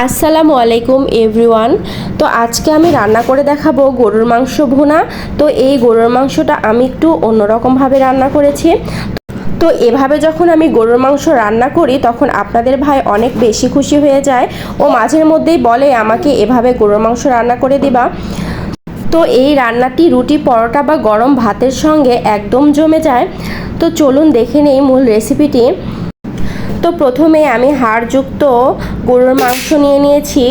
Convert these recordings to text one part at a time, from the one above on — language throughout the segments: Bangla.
আসসালামু আলাইকুম এভরিওয়ান তো আজকে আমি রান্না করে দেখাবো গরুর মাংস ভুনা। তো এই গরুর মাংসটা আমি একটু অন্যরকমভাবে রান্না করেছি। তো এভাবে যখন আমি গরুর মাংস রান্না করি, তখন আপনাদের ভাই অনেক বেশি খুশি হয়ে যায় ও মাঝের মধ্যেই বলে, আমাকে এভাবে গরুর মাংস রান্না করে দিবা। তো এই রান্নাটি রুটি, পরোটা বা গরম ভাতের সঙ্গে একদম জমে যায়। তো চলুন দেখে নেই মূল রেসিপিটি তো প্রথমে আমি হাড়যুক্ত গরুর মাংস নিয়ে নিয়েছি।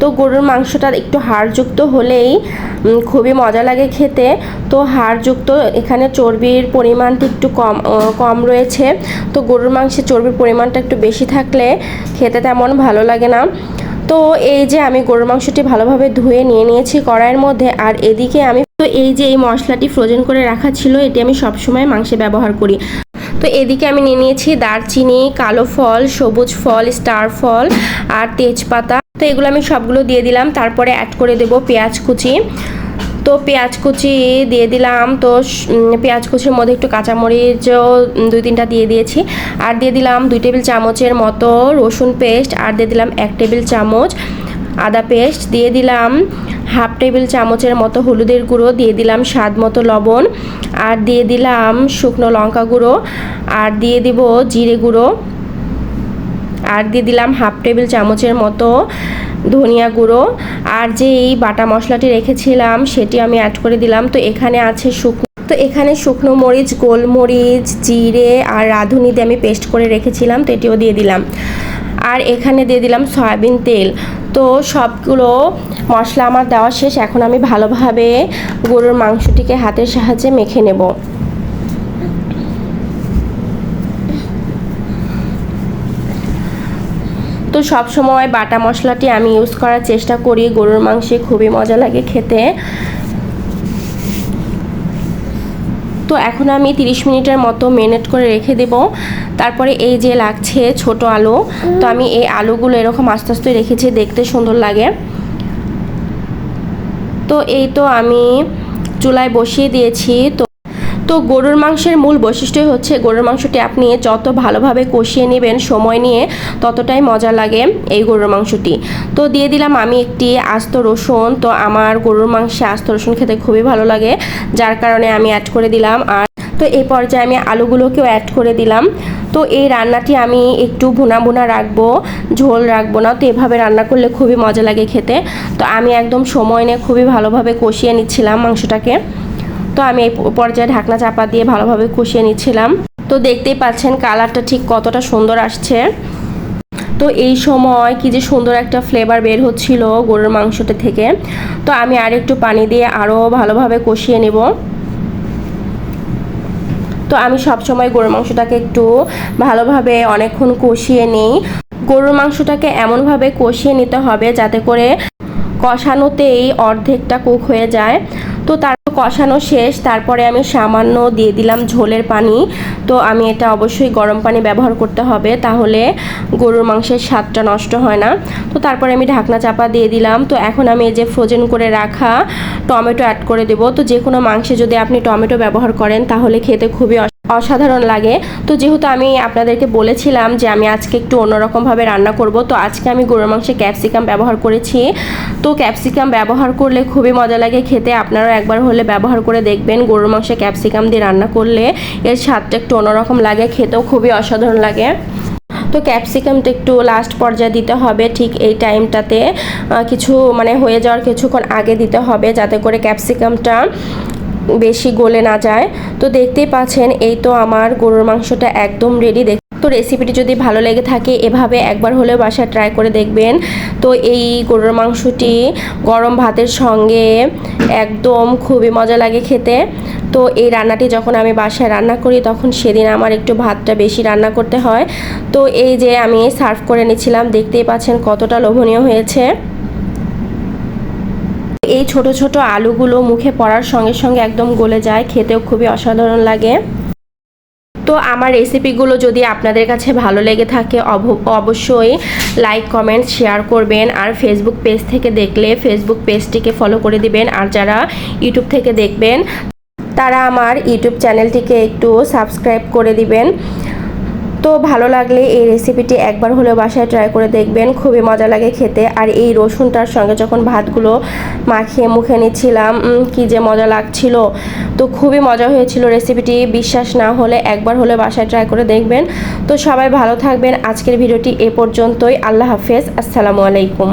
তো গরুর মাংসটা একটু হাড়যুক্ত হলেই খুবই মজা লাগে খেতে। তো হাড়যুক্ত, এখানে চর্বির পরিমাণটা একটু কম কম রয়েছে। তো গরুর মাংসে চর্বির পরিমাণটা একটু বেশি থাকলে খেতে তেমন ভালো লাগে না। তো এই যে আমি গরুর মাংসটি ভালোভাবে ধুয়ে নিয়ে নিয়েছি কড়াইয়ের মধ্যে। আর এদিকে আমি, তো এই যে এই মশলাটি ফ্রোজেন করে রাখা ছিল, এটি আমি সবসময় মাংসে ব্যবহার করি। তো এদিকে আমি নিয়ে নিয়েছি দারচিনি, কালো ফল, সবুজ ফল, স্টার ফল আর তেজপাতা। তো এগুলো আমি সবগুলো দিয়ে দিলাম, তারপরে অ্যাড করে দেব পেঁয়াজ কুচি। তো পেঁয়াজ কুচি দিয়ে দিলাম, তো পেঁয়াজ কুচির মধ্যে একটু কাঁচামরিচও দুই তিনটা দিয়ে দিয়েছি। আর দিয়ে দিলাম দুই টেবিল চামচের মতো রসুন পেস্ট, আর দিয়ে দিলাম এক টেবিল চামচ আদা পেস্ট। দিয়ে দিলাম হাফ টেবিল চামচের মতো হলুদের গুঁড়ো, দিয়ে দিলাম স্বাদ মতো লবণ, আর দিয়ে দিলাম শুকনো লঙ্কা গুঁড়ো, আর দিয়ে দিব জিরে গুঁড়ো, আর দিয়ে দিলাম হাফ টেবিল চামচের মতো ধনিয়া গুঁড়ো, আর যে এই বাটা মশলাটি রেখেছিলাম সেটি আমি অ্যাড করে দিলাম। তো এখানে আছে শুকনো তো এখানে শুকনো মরিচ, গোলমরিচ, জিরে আর রাঁধুনি দিয়ে আমি পেস্ট করে রেখেছিলাম, তো এটিও দিয়ে দিলাম। আর এখানে দিয়ে দিলাম সয়াবিন তেল। তো সবগুলো মশলা আমার দেওয়া শেষ। এখন আমি ভালোভাবে গরুর মাংসটিকে হাতের সাহায্যে মেখে নেব। তো সব সময় বাটা মশলাটি আমি ইউজ করার চেষ্টা করি। গরুর মাংসে খুবই মজা লাগে খেতে। তো এখন আমি 30 মিনিটের মতো মেরিনেট করে রেখে দেব। তারপরে এই যে লাগছে ছোট আলু, তো আমি এই আলুগুলো এরকম আস্তে আস্তে রেখেছি, দেখতে সুন্দর লাগে। তো এই তো আমি চুলায় বসিয়ে দিয়েছি, তো তো গরুর মাংসের মূল বৈশিষ্ট্যই হচ্ছে গরুর মাংসটি আপনি যত ভালোভাবে কষিয়ে নেবেন সময় নিয়ে ততটাই মজা লাগে এই গরুর মাংসটি। তো দিয়ে দিলাম আমি একটি আস্ত রসুন। তো আমার গরুর মাংসে আস্ত রসুন খেতে খুবই ভালো লাগে, যার কারণে আমি অ্যাড করে দিলাম। আর তো এই পর্যায়ে আমি আলুগুলোকেও অ্যাড করে দিলাম। তো এই রান্নাটি আমি একটু ভুনা ভুনা রাখব, ঝোল রাখব না। তো এভাবে রান্না করলে খুবই মজা লাগে খেতে। তো আমি একদম সময় নিয়ে খুবই ভালোভাবে কষিয়ে নিচ্ছিলাম মাংসটাকে। তো আমি এই পর্যায়ে ঢাকনা চাপা দিয়ে ভালোভাবে কষিয়ে নিচ্ছিলাম। তো দেখতেই পাচ্ছেন কালারটা ঠিক কতটা সুন্দর আসছে। তো এই সময় কি যে সুন্দর একটা ফ্লেভার বের হচ্ছিল গরুর মাংসটা থেকে। তো আমি আর একটু পানি দিয়ে আরও ভালোভাবে কষিয়ে নেব। তো আমি সব সময় গরুর মাংসটাকে একটু ভালোভাবে অনেকক্ষণ কষিয়ে নিই। গরুর মাংসটাকে এমনভাবে কষিয়ে নিতে হবে যাতে করে কষানোতেই অর্ধেকটা কুক হয়ে যায়। তো তারপর কষানো শেষ, তারপরে আমি সামান্য দিয়ে দিলাম ঝোলের পানি। তো আমি এটা অবশ্যই গরম পানি ব্যবহার করতে হবে, তাহলে গরুর মাংসের স্বাদটা নষ্ট হয় না। তো তারপরে আমি ঢাকনা চাপা দিয়ে দিলাম। তো এখন আমি এই যে ফ্রোজেন করে রাখা টমেটো অ্যাড করে দেব। তো যে কোনো মাংসে যদি আপনি টমেটো ব্যবহার করেন, তাহলে খেতে খুবই অসাধারণ লাগে। তো যেহেতু আমি আপনাদেরকে বলেছিলাম যে আমি আজকে একটু অন্যরকমভাবে রান্না করব, তো আজকে আমি গরুর মাংসে ক্যাপসিকাম ব্যবহার করেছি। তো ক্যাপসিকাম ব্যবহার করলে খুবই মজা লাগে খেতে। আপনারাও একবার হলে ব্যবহার করে দেখবেন গরুর মাংসে ক্যাপসিকাম দিয়ে রান্না করলে। এর স্বাদটা একটু অন্যরকম লাগে, খেতেও খুবই অসাধারণ লাগে। তো ক্যাপসিকামটা একটু লাস্ট পর্যায়ে দিতে হবে, ঠিক এই টাইমটাতে কিছু মানে হয়ে যাওয়ার কিছুক্ষণ আগে দিতে হবে, যাতে করে ক্যাপসিকামটা বেশি গলে না যায়। তো দেখতেই পাচ্ছেন, এই তো আমার গরুর মাংসটা একদম রেডি দেখ তো রেসিপিটি যদি ভালো লেগে থাকে, এভাবে একবার হলেও বাসায় ট্রাই করে দেখবেন। তো এই গরুর মাংসটি গরম ভাতের সঙ্গে একদম খুবই মজা লাগে খেতে। তো এই রান্নাটি যখন আমি বাসায় রান্না করি, তখন সেদিন আমার একটু ভাতটা বেশি রান্না করতে হয়। তো এই যে আমি সার্ভ করে নিয়েছিলাম, দেখতেই পাচ্ছেন কতটা লোভনীয় হয়েছে। এই ছোট ছোট আলুগুলো মুখে পড়ার সঙ্গে সঙ্গে একদম গলে যায়, খেতেও খুবই অসাধারণ লাগে। তো আমার রেসিপিগুলো যদি আপনাদের কাছে ভালো লেগে থাকে, অব- অবশ্যই লাইক কমেন্ট শেয়ার করবেন। আর ফেসবুক পেজ থেকে দেখলে ফেসবুক পেজটিকে ফলো করে দিবেন। আর যারা ইউটিউব থেকে দেখবেন, তারা আমার ইউটিউব চ্যানেলটিকে একটু সাবস্ক্রাইব করে দিবেন। তো ভালো লাগলে এই রেসিপিটি একবার হলেও বাসায় ট্রাই করে দেখবেন। খুবই মজা লাগে খেতে। আর এই রসুনটার সঙ্গে যখন ভাতগুলো মাখিয়ে মুখে নিচ্ছিলাম কি যে মজা লাগছিল। তো খুবই মজা হয়েছিল রেসিপিটি বিশ্বাস না হলে একবার হলে বাসায় ট্রাই করে দেখবেন। তো সবাই ভালো থাকবেন। আজকের ভিডিওটি এ পর্যন্তই। আল্লাহ হাফেজ। আসসালামু আলাইকুম।